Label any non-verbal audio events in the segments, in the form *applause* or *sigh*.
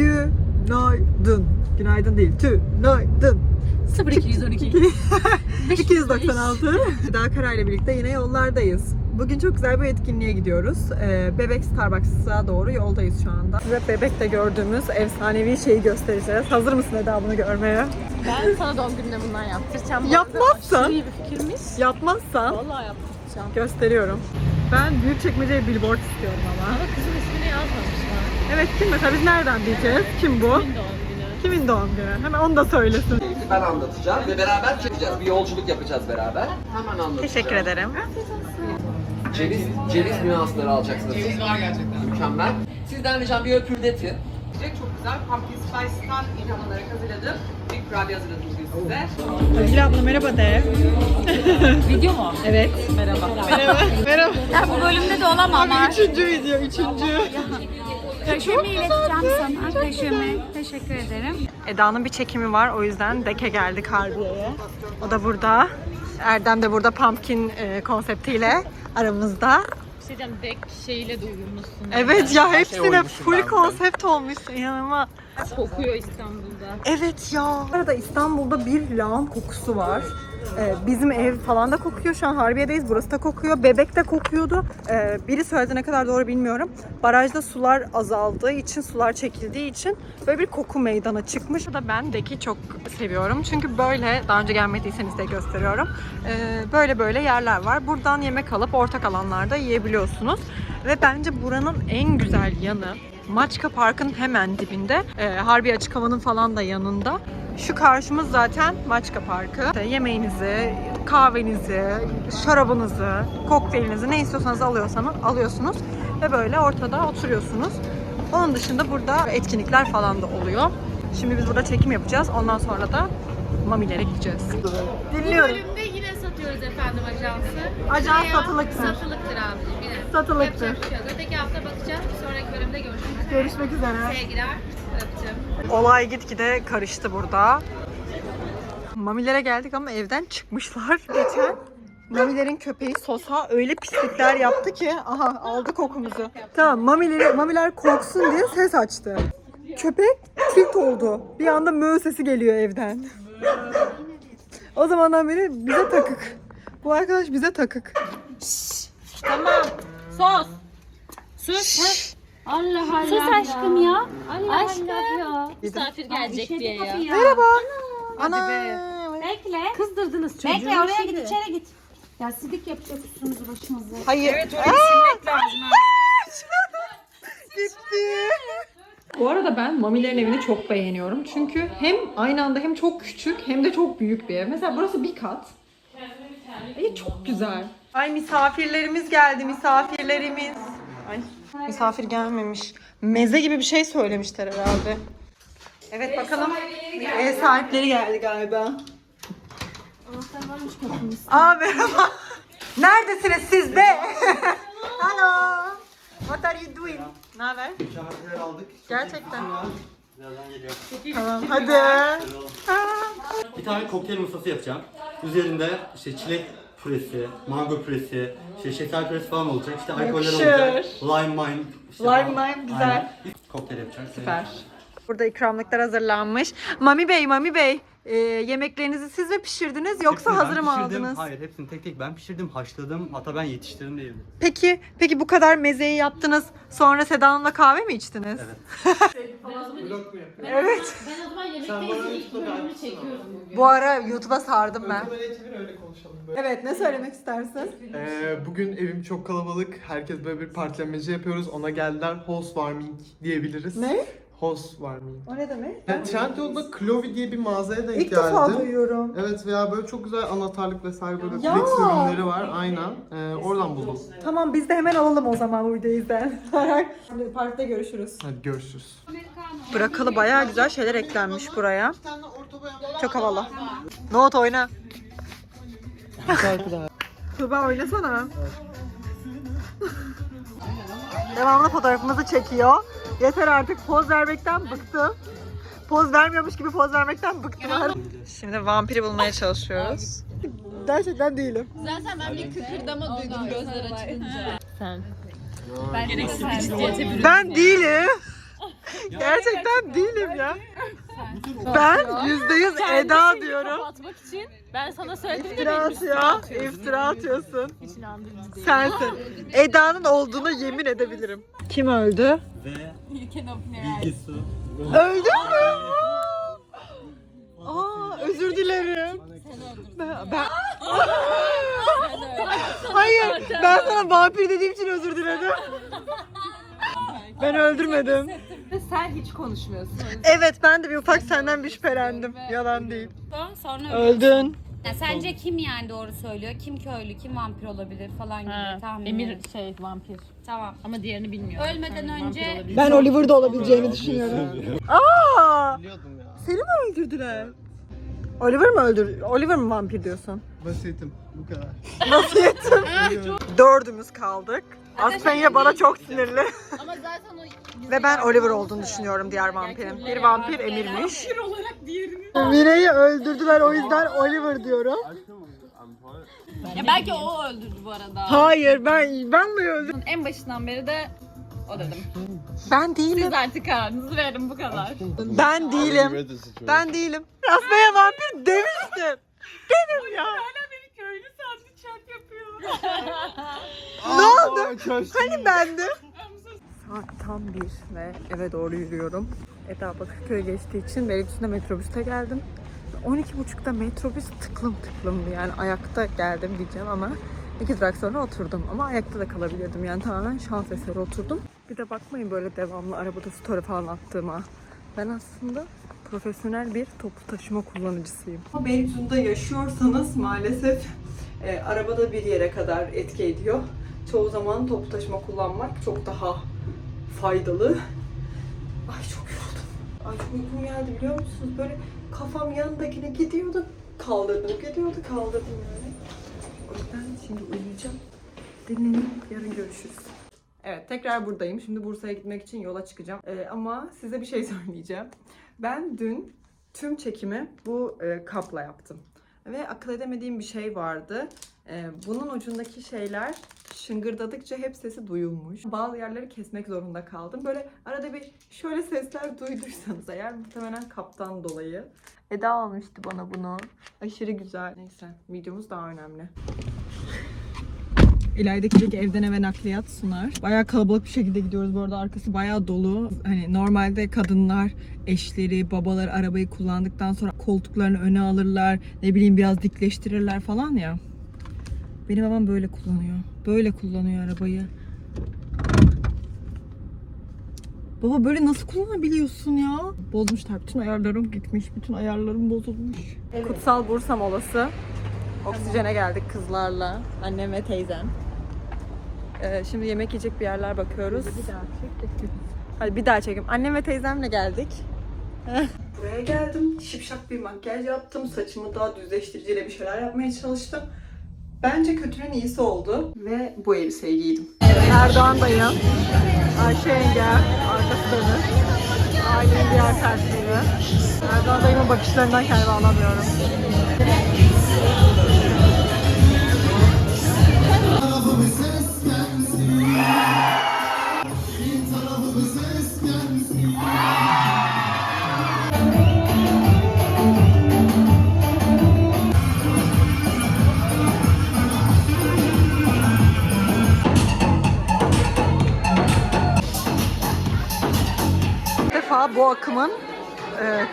Günaydın. Günaydın değil. Tünaydın. 0212. 296. *laughs* Daha Kara ile birlikte yine yollardayız. Bugün çok güzel bir etkinliğe gidiyoruz. Ee, Bebek Starbucks'a doğru yoldayız şu anda. Size Bebek'te gördüğümüz efsanevi şeyi göstereceğiz. Hazır mısın Eda bunu görmeye? Ben sana doğum gününde bundan yaptıracağım. Bu Yapmazsan? iyi bir fikirmiş. Yapmazsan Vallahi yaptıracağım. gösteriyorum. Ben Büyükçekmece'ye billboard istiyorum ama. Ama kızın ismini yazmamışlar. Evet kim mesela biz nereden bileceğiz? Kim bu? Kimin doğum günü? Kimin doğum günü? Hemen onu da söylesin. ben anlatacağım ve beraber çekeceğiz. Bir yolculuk yapacağız beraber. Hemen anlatacağım. Teşekkür ederim. Ceviz, ceviz nüansları alacaksınız. Ceviz var gerçekten. Mükemmel. Sizden ricam bir öpürdetin. Çok güzel pumpkin spice'tan ilham alarak hazırladım. Bir kurabiye hazırladım bugün size. Özgül abla merhaba de. *laughs* Video mu? Evet. Merhaba. Merhaba. Merhaba. Ya bu bölümde de olamam Abi artık. üçüncü video, üçüncü. Kaşemi ileteceğim sana. Kaşemi. Teşekkür ederim. Eda'nın bir çekimi var o yüzden Deke geldik Harbiye'ye. O da burada. Erdem de burada pumpkin e, konseptiyle aramızda. Şey diyeceğim, dek şeyiyle duyurmuşsun. Evet ya hepsine uymuşum full ben konsept olmuş inanılmaz. Kokuyor İstanbul'da. Evet ya. Bu arada İstanbul'da bir lağım kokusu var. Ee, bizim ev falan da kokuyor. Şu an Harbiye'deyiz. Burası da kokuyor. Bebek de kokuyordu. Ee, biri söyledi ne kadar doğru bilmiyorum. Barajda sular azaldığı için, sular çekildiği için böyle bir koku meydana çıkmış. Da ben Deki çok seviyorum. Çünkü böyle, daha önce gelmediyseniz de gösteriyorum. Ee, böyle böyle yerler var. Buradan yemek alıp ortak alanlarda yiyebiliyorsunuz. Ve bence buranın en güzel yanı Maçka Park'ın hemen dibinde. E, Harbi Açık Hava'nın falan da yanında. Şu karşımız zaten Maçka Parkı. İşte yemeğinizi, kahvenizi, şarabınızı, kokteylinizi ne istiyorsanız alıyorsanız alıyorsunuz ve böyle ortada oturuyorsunuz. Onun dışında burada etkinlikler falan da oluyor. Şimdi biz burada çekim yapacağız. Ondan sonra da Mamilere gideceğiz. Dinliyorum. bölümde yine satıyoruz efendim ajansı. Ajans Veya satılıktır. Satılıktır abi yine. Satılıktır. Şey. Öteki hafta bakacağız. Bir sonraki bölümde görüşmek üzere. Görüşmek üzere. Sevgiler. Öptüm. Olay gitgide karıştı burada. Mamilere geldik ama evden çıkmışlar. *laughs* Geçen Mamilerin köpeği Sosa öyle pislikler yaptı ki aha aldı kokumuzu. Tamam mamileri, mamiler korksun diye ses açtı. Köpek tilt oldu. Bir anda mö sesi geliyor evden. o zamandan beri bize takık. Bu arkadaş bize takık. Tamam. Sos. Sus. Allah Allah. Sus aşkım ya. aşkım. ya. Misafir gelecek diye ya. Merhaba. Ana. Bekle. Kızdırdınız çocuğu. Bekle oraya git içeri git. Ya sidik yapacak üstünüzü başımızı. Hayır. *laughs* Gitti. Bu arada ben Mamilerin evini çok beğeniyorum. Çünkü hem aynı anda hem çok küçük hem de çok büyük bir ev. Mesela burası bir kat. Ay çok güzel. Ay misafirlerimiz geldi misafirlerimiz. Ay misafir gelmemiş. Meze gibi bir şey söylemişler herhalde. Evet bakalım. Ev sahipleri geldi galiba. Aa merhaba. Neredesiniz siz be? *laughs* Hello. What are you doing? Ne haber? Şarkılar aldık. Gerçekten. Birazdan geliyor. Tamam hadi. Bir tane kokteyl masası yapacağım. Üzerinde işte çilek püresi, mango püresi, işte şeker püresi falan olacak. İşte alkoller Yakışır. olacak. Lime mime. işte Lime falan. mime, güzel. Aynen. Kokteyl yapacağız. Süper. Burada ikramlıklar hazırlanmış. Mami Bey, Mami Bey. E, yemeklerinizi siz mi pişirdiniz yoksa Hepsini ben hazır mı pişirdim. aldınız? Hayır hepsini tek tek ben pişirdim, haşladım. Hatta ben yetiştirdim diyebilirim. Peki, peki bu kadar mezeyi yaptınız. Sonra Seda Hanım'la kahve mi içtiniz? Evet. Evet. Ben o zaman yemekte izin ilk bölümünü çekiyorum bugün. Bu ara YouTube'a sardım ben. Evet, ne söylemek istersin? Ee, bugün evim çok kalabalık. Herkes böyle bir partilemeci yapıyoruz. Ona geldiler. House warming diyebiliriz. Ne? House warming. O ne demek? Yani Trendyol'da Clovy diye bir mağazaya denk İlk defa geldim. duyuyorum. Evet veya böyle çok güzel anahtarlık vesaire böyle Ya. flex ürünleri var. Aynen. Ee, oradan buldum. Tamam biz de hemen alalım o zaman videoyu izleyen. *laughs* Parkta görüşürüz. Hadi görüşürüz. Bırakalı bayağı güzel şeyler eklenmiş buraya. Çok havalı. Nohut oyna. *laughs* Tuba oynasana. Devamlı fotoğrafımızı çekiyor. Yeter artık poz vermekten bıktım. Poz vermiyormuş gibi poz vermekten bıktılar. Şimdi vampiri bulmaya çalışıyoruz. Gerçekten değilim. Zaten ben bir kıkırdama duydum gözler açılınca. Sen. Ben gereksiz bir ciddiyete büründüm. Ben değilim. Gerçekten değilim ya. Ben yüzde yüz Eda diyorum. Kapatmak için ben sana söyledim de İftira benim üstüme atıyor. atıyorsun. İftira atıyorsun. Hiç inandırıcı değil. Sensin. Eda'nın olduğuna yemin edebilirim. Kim öldü? Ve eyes. bilgisi. Öldün mü? Aa özür dilerim. Ben, ben... Hayır, ben sana vampir dediğim için özür diledim. Ben öldürmedim. Sen hiç konuşmuyorsun. Evet, ben de bir ufak senden bir şüphelendim. Yalan değil. Sonra Öldün. Ya sence kim yani doğru söylüyor? Kim köylü, kim vampir olabilir falan gibi Ha, tahmin Emir şey vampir. Tamam. Ama diğerini bilmiyorum. Ölmeden Hani önce- vampir olabilir. Ben Oliver'da olabileceğini düşünüyorum. Aa! Biliyordum ya. Seni mi öldürdüler? Oliver mi öldür? Oliver mi vampir diyorsun? Basitim. Bu kadar. Vasiyetim. *laughs* Dördümüz kaldık. Aspenya bana çok sinirli. Ama zaten o Ve ben Oliver olduğunu düşünüyorum diğer vampirin. Bir vampir Emir'miş. olarak diğerini. Mire'yi öldürdüler o yüzden Oliver diyorum. Ya belki o öldürdü bu arada. Hayır ben ben mi öldürdüm? En başından beri de o dedim. Ben değilim. Siz artık kararınızı verin bu kadar. Ben değilim. Ben değilim. Aspenya vampir demiştim. Benim ya. Köylü sandı çak yapıyor. Ne oldu? Hani bendim? *laughs* Saat tam bir ve eve doğru yürüyorum. Eda Bakırköy geçtiği için Beylikdüzü'nde metrobüste geldim. 12.30'da metrobüs tıklım tıklımdı yani ayakta geldim diyeceğim ama iki durak sonra oturdum ama ayakta da kalabilirdim yani tamamen şans eseri oturdum. Bir de bakmayın böyle devamlı arabada story falan attığıma. Ben aslında profesyonel bir toplu taşıma kullanıcısıyım. Beylikdüzü'nde yaşıyorsanız maalesef e, arabada bir yere kadar etki ediyor. Çoğu zaman toplu taşıma kullanmak çok daha faydalı. Ay çok. Ay çok uykum geldi biliyor musunuz? Böyle kafam yanındakine gidiyordu, kaldırdım, gidiyordu, kaldırdım yani. O yüzden şimdi uyuyacağım. Dinlenip yarın görüşürüz. Evet tekrar buradayım. Şimdi Bursa'ya gitmek için yola çıkacağım. Ee, ama size bir şey *laughs* söyleyeceğim. Ben dün tüm çekimi bu e, kapla yaptım. Ve akıl edemediğim bir şey vardı. Ee, bunun ucundaki şeyler şıngırdadıkça hep sesi duyulmuş. Bazı yerleri kesmek zorunda kaldım. Böyle arada bir şöyle sesler duyduysanız eğer muhtemelen kaptan dolayı. Eda almıştı bana bunu. Aşırı güzel. Neyse videomuz daha önemli. İlerideki evden eve nakliyat sunar. Bayağı kalabalık bir şekilde gidiyoruz bu arada. Arkası bayağı dolu. Hani normalde kadınlar, eşleri, babaları arabayı kullandıktan sonra koltuklarını öne alırlar. Ne bileyim biraz dikleştirirler falan ya. Benim babam böyle kullanıyor. Böyle kullanıyor arabayı. Baba böyle nasıl kullanabiliyorsun ya? Bozmuşlar. Bütün ayarlarım gitmiş. Bütün ayarlarım bozulmuş. Kutsal Bursa molası. Oksijene geldik kızlarla. Annem ve teyzem. Ee, şimdi yemek yiyecek bir yerler bakıyoruz. Hadi bir daha çekim. Annem ve teyzemle geldik. *laughs* Buraya geldim. Şipşak bir makyaj yaptım. Saçımı daha düzleştiriciyle bir şeyler yapmaya çalıştım. Bence kötünün iyisi oldu. Ve bu elbiseyi giydim. Erdoğan dayım. Ayşe yenge. Arkası dönük. Ailenin diğer fertleri. Erdoğan dayımın bakışlarından kendimi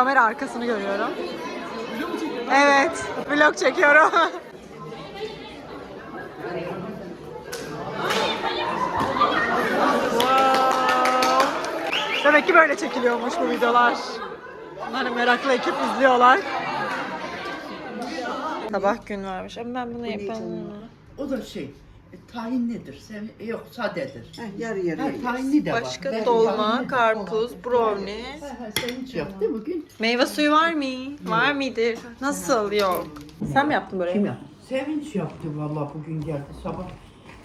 kamera arkasını görüyorum. Evet, vlog çekiyorum. Wow. Demek ki böyle çekiliyormuş bu videolar. Bunları meraklı ekip izliyorlar. Sabah gün varmış ama ben bunu yapamam. O da şey, e, tahin nedir? Sen, yok sadedir. yarı yarı. Ha, tahinli de var. Başka Ben dolma, tahinli de karpuz, brownie. Ha, ha, sen hiç yok değil mi? Meyve suyu var mı? Var mıdır? Nasıl? Yok. Sen mi yaptın böyle? Kim yaptı? Sevinç yaptı vallahi bugün geldi sabah.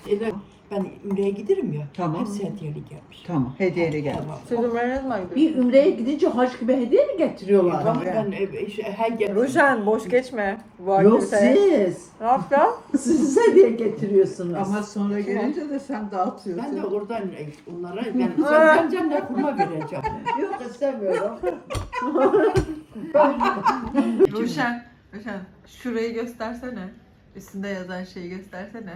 Ele Ben Ümre'ye giderim ya. Tamam. Hepsi hediyeli gelmiş. Tamam. Hediyeli gel. Tamam. Siz Ümre'ye ne zaman Bir Ümre'ye gidince haç gibi hediye mi getiriyorlar? Tamam ben e, şey, her yer... Ruşen boş geçme. Bu Yok aktiviteye. siz. Ne yapacağım? *laughs* Siz hediye getiriyorsunuz. Ama sonra gelince de sen dağıtıyorsun. Ben de oradan e, onlara *laughs* ben sen cennet kurma vereceğim. Yok istemiyorum. Ruşen, Ruşen şurayı göstersene. Üstünde yazan şeyi göstersene.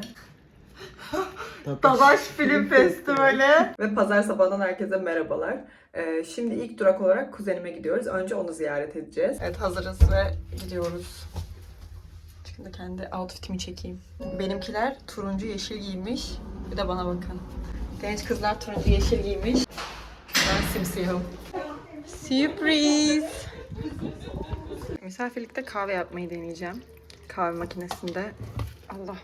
Dadaş Film Festivali. Ve pazar sabahından herkese merhabalar. Ee, şimdi ilk durak olarak kuzenime gidiyoruz. Önce onu ziyaret edeceğiz. Evet hazırız ve gidiyoruz. Şimdi kendi outfitimi çekeyim. Benimkiler turuncu yeşil giymiş. Bir de bana bakın. Genç kızlar turuncu yeşil giymiş. Ben simsiyahım. Sürpriz. Misafirlikte kahve yapmayı deneyeceğim. Kahve makinesinde. Allah.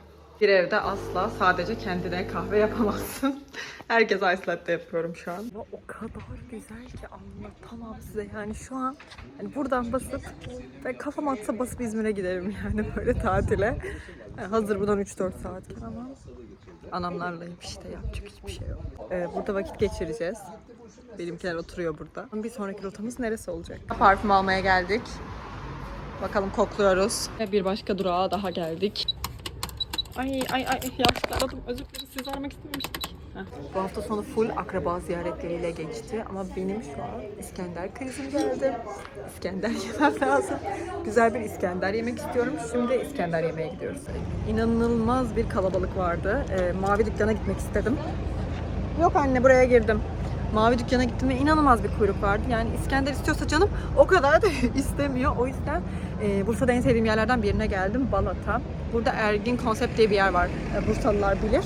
Bir evde asla sadece kendine kahve yapamazsın. *laughs* Herkes ice latte yapıyorum şu an. Ama o kadar güzel ki anlatamam size. Yani şu an hani buradan basıp ve kafam atsa basıp İzmir'e giderim yani *laughs* böyle tatile. Yani hazır buradan 3-4 saat ama anamlarlayım işte yapacak hiçbir şey yok. Ee, burada vakit geçireceğiz. Benimkiler oturuyor burada. Bir sonraki rotamız neresi olacak? Parfüm almaya geldik. Bakalım kokluyoruz. Bir başka durağa daha geldik. Ay ay ay aradım. Özür dilerim sizi aramak istememiştik. Bu hafta sonu full akraba ziyaretleriyle geçti ama benim şu an İskender krizim geldi. İskender *laughs* yemem lazım. Güzel bir İskender yemek istiyorum. Şimdi İskender yemeye gidiyoruz. İnanılmaz bir kalabalık vardı. Ee, mavi dükkana gitmek istedim. Yok anne buraya girdim. Mavi dükkana gittim ve inanılmaz bir kuyruk vardı. Yani İskender istiyorsa canım o kadar da *laughs* istemiyor. O yüzden e, Bursa'da en sevdiğim yerlerden birine geldim. Balat'a. Burada Ergin Konsept diye bir yer var. E, Bursalılar bilir.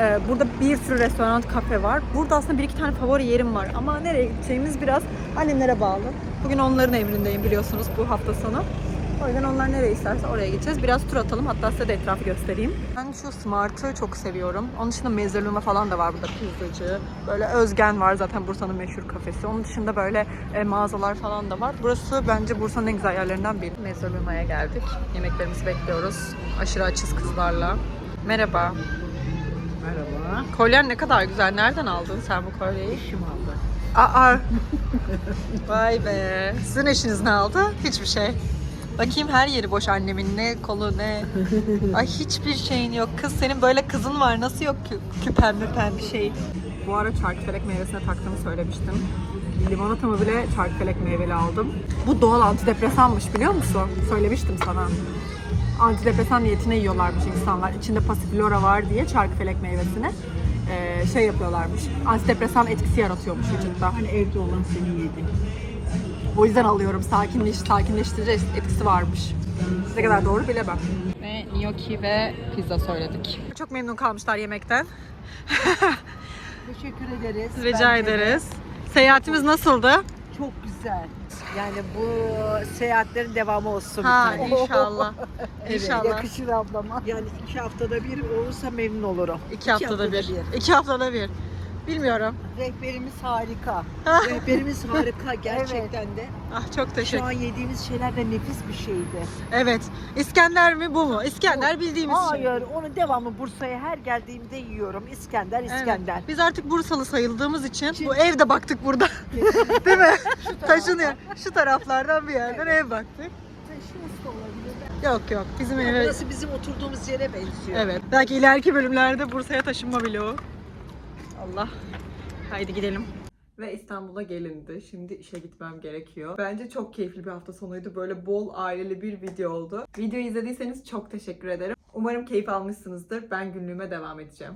E, burada bir sürü restoran, kafe var. Burada aslında bir iki tane favori yerim var. Ama nereye gideceğimiz biraz annemlere bağlı. Bugün onların emrindeyim biliyorsunuz bu hafta sonu. O yüzden onlar nereye isterse oraya gideceğiz. Biraz tur atalım. Hatta size de etrafı göstereyim. Ben şu Smart'ı çok seviyorum. Onun dışında Mezzeluma falan da var burada pizzacı. Böyle Özgen var zaten Bursa'nın meşhur kafesi. Onun dışında böyle e, mağazalar falan da var. Burası bence Bursa'nın en güzel yerlerinden biri. Mezzeluma'ya geldik. Yemeklerimizi bekliyoruz. Aşırı açız kızlarla. Merhaba. Merhaba. Kolyen ne kadar güzel. Nereden aldın sen bu kolyeyi? Kim aldı? Aa. *laughs* Vay be. Sizin eşiniz ne aldı? Hiçbir şey. Bakayım her yeri boş annemin. Ne kolu ne. Ay hiçbir şeyin yok. Kız senin böyle kızın var. Nasıl yok kü- küpen müpen bir şey? Bu ara çarkıfelek meyvesine taktığımı söylemiştim. Limonatamı bile çarkıfelek meyveli aldım. Bu doğal antidepresanmış biliyor musun? Söylemiştim sana. Antidepresan niyetine yiyorlarmış insanlar. İçinde pasiflora var diye çarkıfelek meyvesini eee, şey yapıyorlarmış. Antidepresan etkisi yaratıyormuş vücutta. Hani evde olan seni yedi. O yüzden alıyorum. Sakinleş, sakinleştirici etkisi varmış. Ne kadar doğru bilemem. Ve gnocchi ve pizza söyledik. Çok memnun kalmışlar yemekten. *laughs* Teşekkür ederiz. Rica Bence de ederiz. Seyahatimiz nasıldı? Çok güzel. Yani bu seyahatlerin devamı olsun. Ha bir tane. inşallah. *laughs* Evet, İnşallah. yakışır ablama. Yani iki haftada bir olursa memnun olurum. İki haftada bir. İki haftada bir. Bilmiyorum. Rehberimiz harika. Rehberimiz harika *laughs* gerçekten de. Ah çok Şu teşekkür. an yediğimiz şeyler de nefis bir şeydi. Evet. İskender mi bu mu? İskender bildiğimiz şey. Hayır, onu devamlı Bursa'ya her geldiğimde yiyorum. İskender, Evet. İskender. Biz artık Bursalı sayıldığımız için bu evde baktık burada. *laughs* Değil mi? Taşınıyor. Şu taraflardan bir yerden ev baktık. Yok yok. Bizim eve Burası bizim oturduğumuz yere benziyor. Evet. Belki ileriki bölümlerde Bursa'ya taşınma vlogu. Allah. Haydi gidelim. Ve İstanbul'a gelindi. Şimdi işe gitmem gerekiyor. Bence çok keyifli bir hafta sonuydu. Böyle bol aileli bir video oldu. Videoyu izlediyseniz çok teşekkür ederim. Umarım keyif almışsınızdır. Ben günlüğüme devam edeceğim.